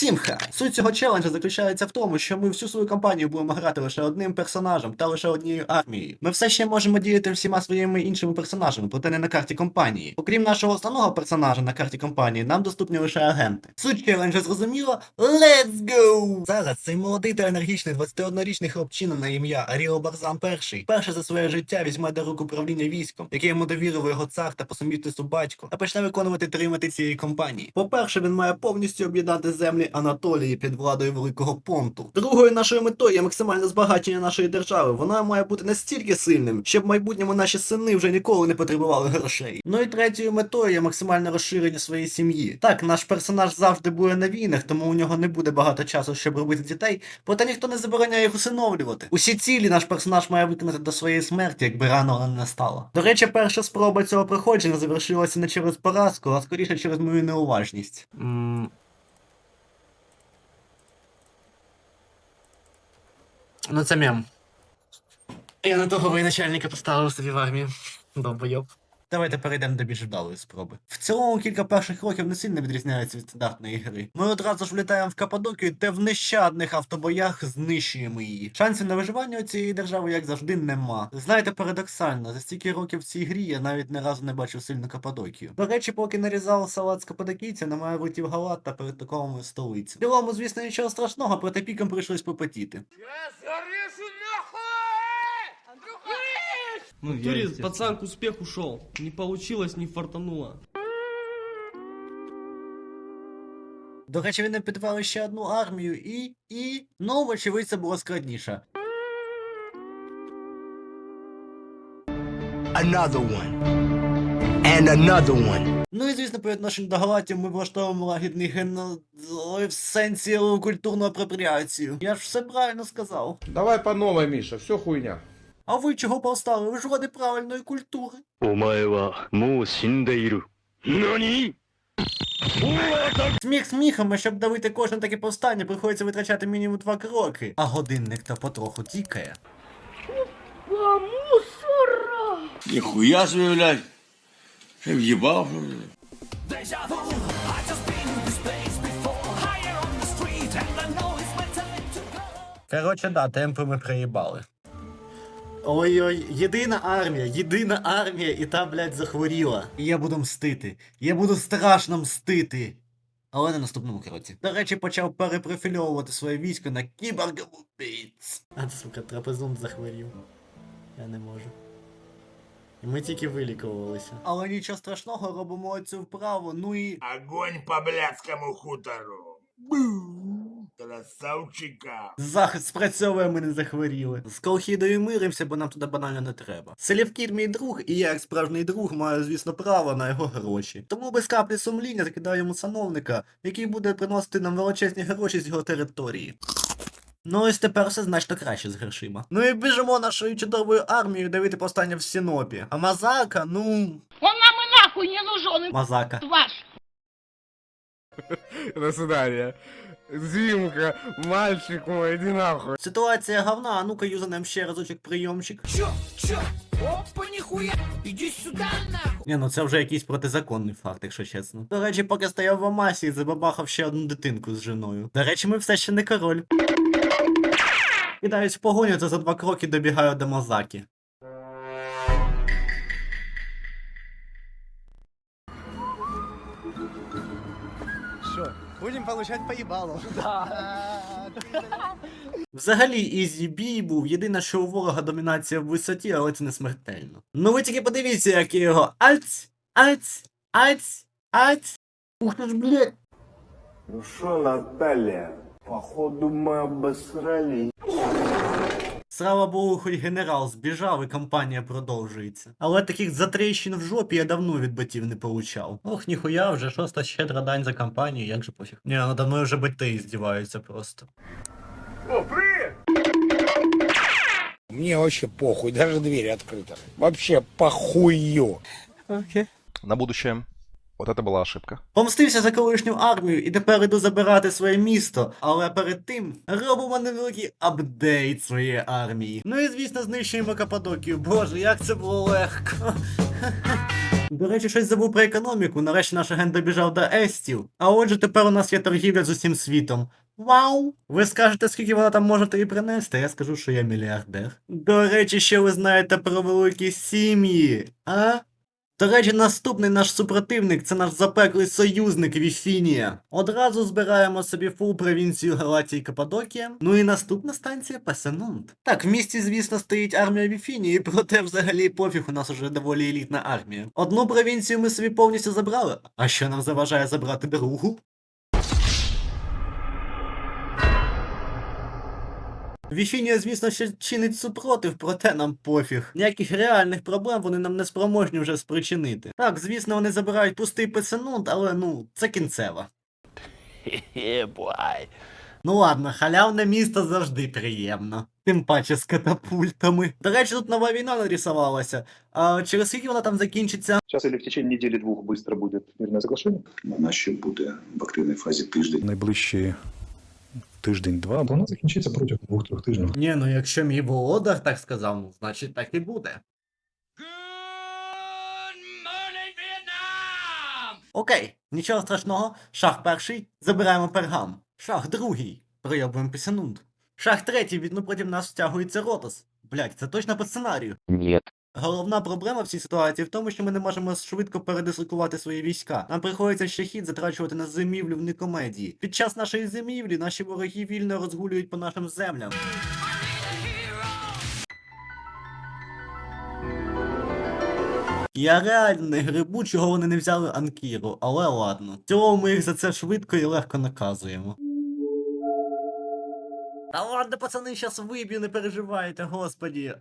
Всім хай! Суть цього челенджа заключається в тому, що ми всю свою кампанію будемо грати лише одним персонажем та лише однією армією. Ми все ще можемо діяти всіма своїми іншими персонажами, проте не на карті компанії. Окрім нашого основного персонажа на карті компанії, нам доступні лише агенти. Суть челенджа зрозуміло? Let's go! Зараз цей молодий та енергічний 21-річний хлопчина на ім'я Аріо Барзан перший перше за своє життя візьме до рук управління військом, яке йому довірив його цар та по сумісництву батько, та почне виконувати три мети цієї компанії. По-перше, він має повністю об'єднати землі Анатолії під владою Великого Понту. Другою нашою метою є максимальне збагачення нашої держави. Вона має бути настільки сильним, щоб в майбутньому наші сини вже ніколи не потребували грошей. Ну і третьою метою є максимальне розширення своєї сім'ї. Так, наш персонаж завжди буде на війнах, тому у нього не буде багато часу, щоб робити дітей, проте ніхто не забороняє їх усиновлювати. Усі цілі наш персонаж має виконати до своєї смерті, якби рано вона не настала. До речі, перша спроба цього проходження завершилася не через поразку, а скоріше через мою неуважність. Ну це мем. Я на того воєначальника поставив собі в армію. Довбойоб. Давайте перейдемо до більш вдалої спроби. В цілому кілька перших років не сильно відрізняються від стандартної гри. Ми одразу ж влітаємо в Каппадокію, де в нещадних автобоях знищуємо її. Шансів на виживання у цієї держави, як завжди, нема. Знаєте, парадоксально, за стільки років в цій грі я навіть не разу не бачив сильну Каппадокію. До речі, поки нарізав салат з каппадокійця, немає рутів галат та перетаковуємо столиці. В цілому, звісно, нічого страшного, проте пікам прийшлось попотіти. Ну, в туре пацан к успеху шел. Не получилось, не фартануло. До речі, він не підвели ще одну армію і. і. Ну, вочевидь, це було складніше. another one, and another one. Ну і звісно, по відношенню до галатів ми влаштовуємо лагідний гено... Ой, в сенсі культурну апропріацію. Я ж все правильно сказав. Давай по новой, Миша, все хуйня. А ви чого повстали? Ви ж ради правильної культури. Нані? Сміх сміхом, а щоб давити кожне таке повстання, приходиться витрачати мінімум два кроки. А годинник то потроху тікає. Купа мусора! Ніхуя собі. Ще в'їбав. Коротше, да, темпи ми приїбали. Ой-ой, єдина армія, єдина армія, і та, блядь, захворіла. І я буду мстити. Я буду страшно мстити. Але на наступному кроці. До речі, почав перепрофільовувати своє військо на кіборг-убійць. А, сука, трапезун захворів. Я не можу. І ми тільки вилікувалися. Але нічого страшного, робимо цю вправу, ну і. Огонь по блядскому хутору. Бу! Красавчика. Захист спрацьовує, ми не захворіли. З колхідою миримося, бо нам туди банально не треба. Селівкіт мій друг, і я, як справжній друг, маю, звісно, право на його гроші. Тому без каплі сумління закидаю йому сановника, який буде приносити нам величезні гроші з його території. Ну ось тепер все значно краще з грошима. Ну і біжимо нашою чудовою армією давити повстання в Сінопі. А Мазака, ну. Он нам и нахуй не нужен, Мазака. ваш. До свидания. Зимка, мальчик мой, иди нахуй. Ситуація говна, а ну-ка юзанем ще разочок прийомчик. Чё? Чё? Опа, нихуя! Иди сюда, нахуй! Ні, ну це вже якийсь протизаконний факт, якщо чесно. До речі, поки стояв в Амасі і забабахав ще одну дитинку з женою. До речі, ми все ще не король. Кидаюсь в погоню, то за два кроки добігаю до Мазаки. Что, будем получать поебалу? Взагалі, ізі бій був. Єдине, що у ворога домінація в висоті, але це не смертельно. Ну ви тільки подивіться, як я його альць, альць, альць, альць. Ух ти ж, блядь. Ну что, Наталья, походу мы обосрались. Слава Богу, хоч генерал збіжав і кампанія продовжується. Але таких затрещин в жопі я давно від батів не получав. Ох, ніхуя, вже шоста щедра дань за кампанію, як же пофіг. Ні, ну давно вже бати здіваються просто. Мне вообще похуй, даже дверь открыта. Вообще похую. Окей. На будущее. Вот это была ошибка. Помстився за колишню армію і тепер іду забирати своє місто. Але перед тим робимо невеликий апдейт своєї армії. Ну і звісно знищуємо Каппадокію. Боже, як це було легко. До речі, щось забув про економіку. Нарешті наш агент добіжав до Естів. А отже, тепер у нас є торгівля з усім світом. Вау! Ви скажете, скільки вона там може тобі принести? Я скажу, що я мільярдер. До речі, що ви знаєте про великі сім'ї, а? До речі, наступний наш супротивник це наш запеклий союзник Віфінія. Одразу збираємо собі фул провінцію Галатії Кападокія. Ну і наступна станція Пасенунт. Так, в місті, звісно, стоїть армія Віфінії, проте взагалі пофіг, у нас уже доволі елітна армія. Одну провінцію ми собі повністю забрали. А що нам заважає забрати другу? Віфінія, звісно, ще чинить супротив, проте нам пофіг. Ніяких реальних проблем вони нам не спроможні вже спричинити. Так, звісно, вони забирають пустий писанунт, але ну, це кінцева. Ну ладно, халявне місто завжди приємно. Тим паче з катапультами. До речі, тут нова війна нарисувалася. А через скільки вона там закінчиться? Сейчас или в течение недели-двух быстро будет мирное соглашение? Вона ще буде в активній фазі тиждень. найближчі тиждень-два. Вона закінчиться протягом двох-трьох тижнів. Ні, ну якщо мій володар так сказав, ну значить так і буде. Окей, нічого страшного. Шах перший, забираємо пергам. Шах другий, прийобуємо пісянунд. Шах третій, від ну потім нас втягується ротос. Блять, це точно по сценарію. Нет. Головна проблема в цій ситуації в тому, що ми не можемо швидко передислокувати свої війська. Нам приходиться ще хід затрачувати на зимівлю в некомедії. Під час нашої зимівлі наші вороги вільно розгулюють по нашим землям. Я реально не грибу, чого вони не взяли Анкіру, але ладно. В ми їх за це швидко і легко наказуємо. Та ладно, пацани, щас виб'ю, не переживайте, господі.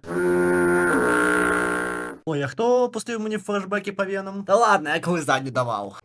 Ой, а хто пустив мені флешбеки по венам? Та ладно, я коли задню давав.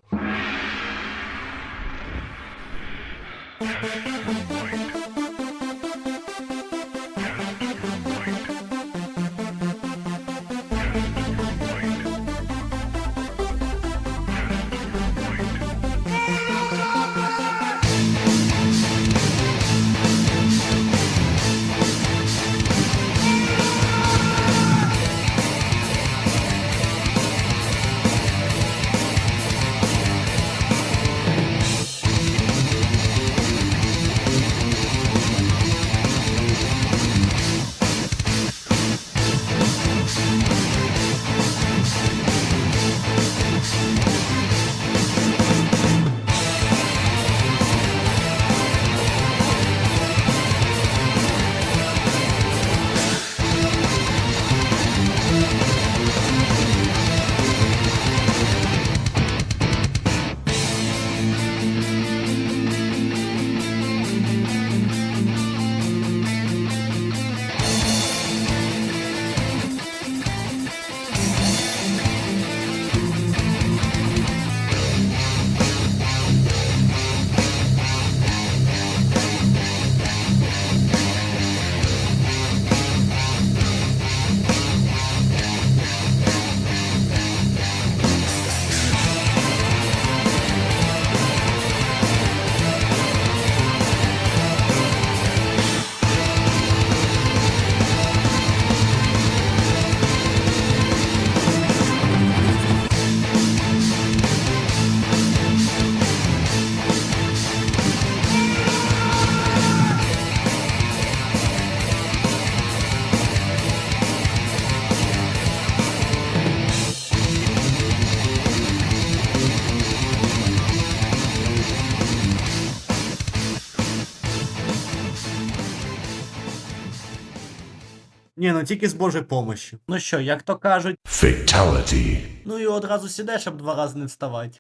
Ну тільки з Божою помощю. Ну що, як то кажуть, Fatality. ну і одразу сіде, щоб два рази не вставати.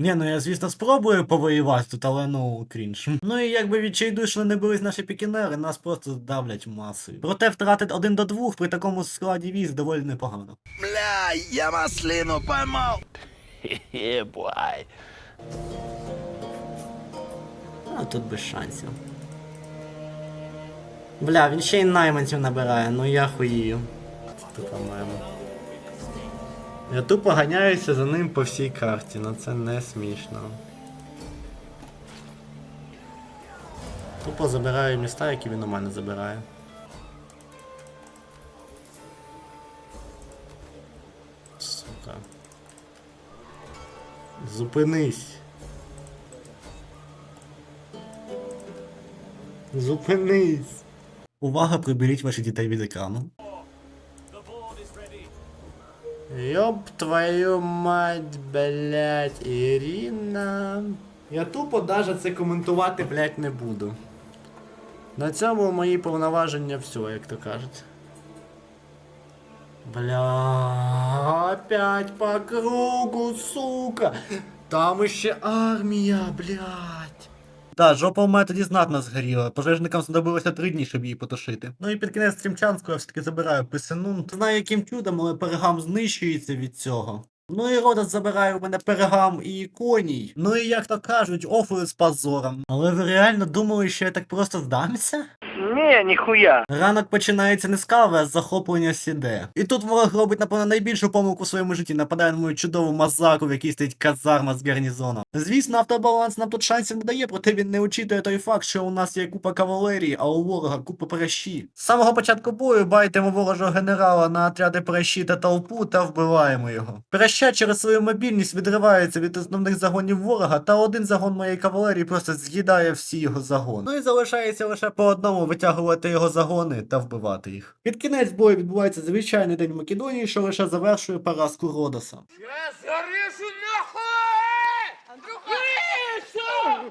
Ні, ну я звісно спробую повоювати тут, але ну крінж. Ну і якби відчайдушно не бились наші пікінери, нас просто давлять масою. Проте втратити один до двох при такому складі військ доволі непогано. Бля, я маслину поймал. А тут без шансів. Бля, він ще й найманців набирає, ну я хуїю. Така мема. Я тупо ганяюся за ним по всій карті, ну це не смішно. Тупо забираю міста, які він у мене забирає. Сука. Зупинись. Зупинись. Увага, приберіть ваших дітей від екрану. Ёб твою мать, блять, Ірина. Я тупо даже це коментувати, блять, не буду. На цьому мої повноваження все, як то кажуть. Бля, опять по кругу, сука. Там іще армія, блядь. Да, жопа у мене тоді знатно згоріла. Пожежникам знадобилося три дні, щоб її потушити. Ну і під кінець Стрімчанського я все-таки забираю писанун. Не знаю, яким чудом, але перегам знищується від цього. Ну і Родос забирає у мене перегам і коній. Ну і як то кажуть, офли з позором. Але ви реально думали, що я так просто здамся? Не, нихуя. Ранок починається не з кави, а з захоплення сіде. І тут ворог робить, напевно, найбільшу помилку в своєму житті, нападає на мою чудову мазаку, в якій стоїть казарма з гарнізоном. Звісно, автобаланс нам тут шансів не дає, проте він не учитує той факт, що у нас є купа кавалерії, а у ворога купа пращі. З самого початку бою байтимо ворожого генерала на отряди пращі та толпу та вбиваємо його. Праща через свою мобільність відривається від основних загонів ворога, та один загон моєї кавалерії просто з'їдає всі його загони. Ну і залишається лише по одному витягувати його загони та вбивати їх. Під кінець бою відбувається звичайний день в Македонії, що лише завершує поразку Родоса.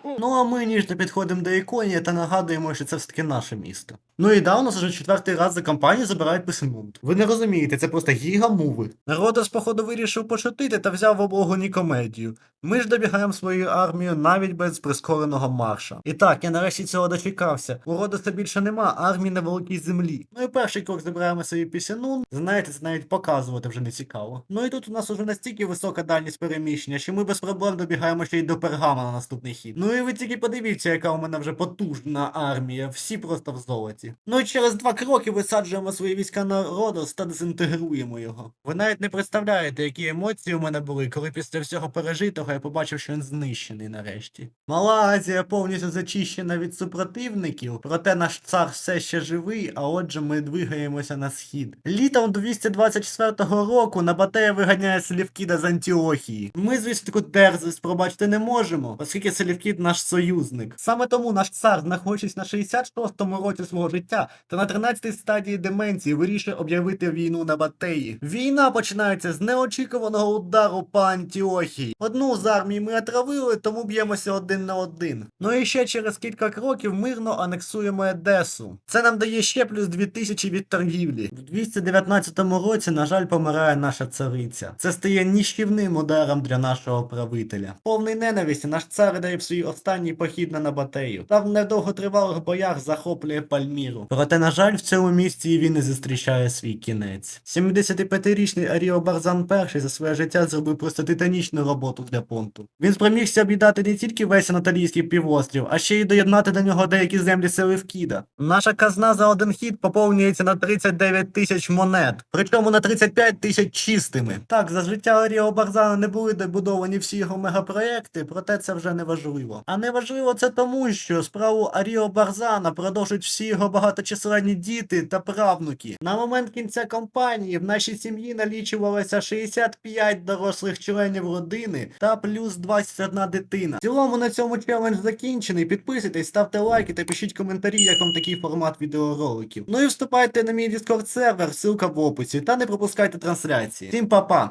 Ну а ми ніжно підходимо до Іконія та нагадуємо, що це все-таки наше місто. Ну і да, у нас уже четвертий раз за кампанію забирають Писемунд. Ви не розумієте, це просто гігамуви. Родос, походу, вирішив пошутити та взяв в облогу Нікомедію. Ми ж добігаємо свою армію навіть без прискореного марша. І так, я нарешті цього дочекався. У Родоса більше нема армії на великій землі. Ну і перший крок забираємо свою пісяну. Знаєте, це навіть показувати вже не цікаво. Ну і тут у нас уже настільки висока дальність переміщення, що ми без проблем добігаємо ще й до пергама на наступний хід. Ну і ви тільки подивіться, яка у мене вже потужна армія, всі просто в золоті. Ну і через два кроки висаджуємо свої війська на Родос та дезінтегруємо його. Ви навіть не представляєте, які емоції у мене були, коли після всього пережитого я побачив, що він знищений нарешті. Мала Азія повністю зачищена від супротивників, проте наш цар все ще живий, а отже ми двигаємося на схід. Літом 224 року Набатея виганяє Селівкіда з Антіохії. Ми, звісно, таку дерзость пробачити не можемо, оскільки Селівкід наш союзник. Саме тому наш цар, знаходячись на 66-му році свого життя та на 13-й стадії деменції, вирішує об'явити війну на Батеї. Війна починається з неочікуваного удару по Антіохії. Одну з армій ми отравили, тому б'ємося один на один. Ну і ще через кілька кроків мирно анексуємо Едесу. Це нам дає ще плюс 2000 від торгівлі. В 219 році, на жаль, помирає наша цариця. Це стає ніщівним ударом для нашого правителя. Повний ненависті наш цар дає в свій останній похід на Набатею. Та в недовготривалих боях захоплює Пальміру. Проте, на жаль, в цьому місці він не зустрічає свій кінець. 75-річний Аріо Барзан І за своє життя зробив просто титанічну роботу для понту. Він спромігся об'їдати не тільки весь Анатолійський півострів, а ще й доєднати до нього деякі землі Селевкіда. Наша казна за один хід поповнюється на 39 тисяч монет, причому на 35 тисяч чистими. Так, за життя Аріо Барзана не були добудовані всі його мегапроекти, проте це вже не важливо. А не важливо це тому, що справу Аріо Барзана продовжують всі його багаточисленні діти та правнуки. На момент кінця кампанії в нашій сім'ї налічувалося 65 дорослих членів родини та плюс 21 дитина. В цілому на цьому челендж закінчений. Підписуйтесь, ставте лайки та пишіть коментарі, як вам такий формат відеороликів. Ну і вступайте на мій Discord сервер, ссылка в описі, та не пропускайте трансляції. Всім па-па!